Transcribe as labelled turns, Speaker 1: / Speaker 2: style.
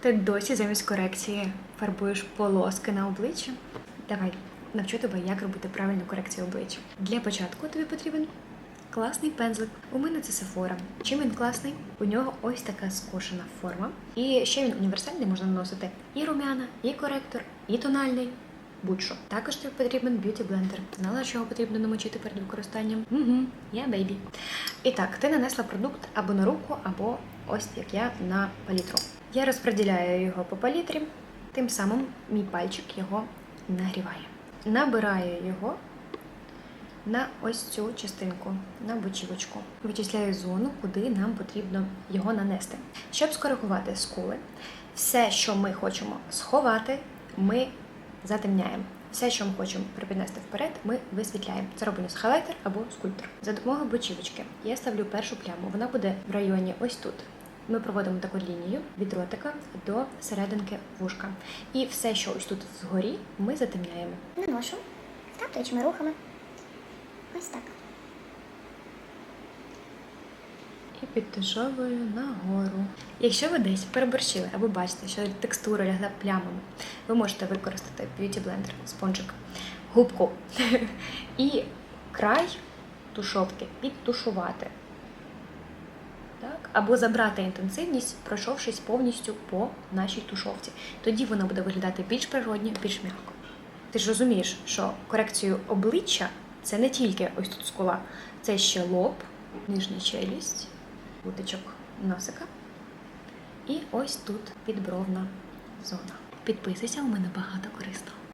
Speaker 1: Ти досі замість корекції фарбуєш полоски на обличчі? Давай, навчу тебе, як робити правильну корекцію обличчя. Для початку тобі потрібен класний пензлик. У мене це Sephora. Чим він класний? У нього ось така скошена форма. І ще він універсальний, можна наносити і румяна, і коректор, і тональний. Будь-що. Також тобі потрібен б'юті блендер. Знала, що потрібно намочити перед використанням? Угу, я бейбі. І так, ти нанесла продукт або на руку, або ось як я на палітру. Я розподіляю його по палітрі, тим самим мій пальчик його нагріває. Набираю його на ось цю частинку, на бочівочку. Вичисляю зону, куди нам потрібно його нанести. Щоб скоригувати скули, все, що ми хочемо сховати, ми затемняємо. Все, що ми хочемо припіднести вперед, ми висвітляємо. Це робимо з хайлайтер або скульптор. За допомогою бочівочки я ставлю першу пляму. Вона буде в районі ось тут. Ми проводимо таку лінію від ротика до серединки вушка. І все, що ось тут згорі, ми затемняємо.
Speaker 2: Наношу таптуючими рухами. Ось так.
Speaker 1: І підтушовую нагору. Якщо ви десь переборщили або бачите, що текстура лягла плямами, ви можете використати Beauty Blender, спонжик, губку і край тушовки підтушувати. Або забрати інтенсивність, пройшовшись повністю по нашій тушовці. Тоді вона буде виглядати більш природньо, більш м'яко. Ти ж розумієш, що корекцію обличчя це не тільки ось тут скула, це ще лоб, нижня челюсть, кутичок носика. І ось тут підбровна зона. Підписуйся, у мене багато корисного.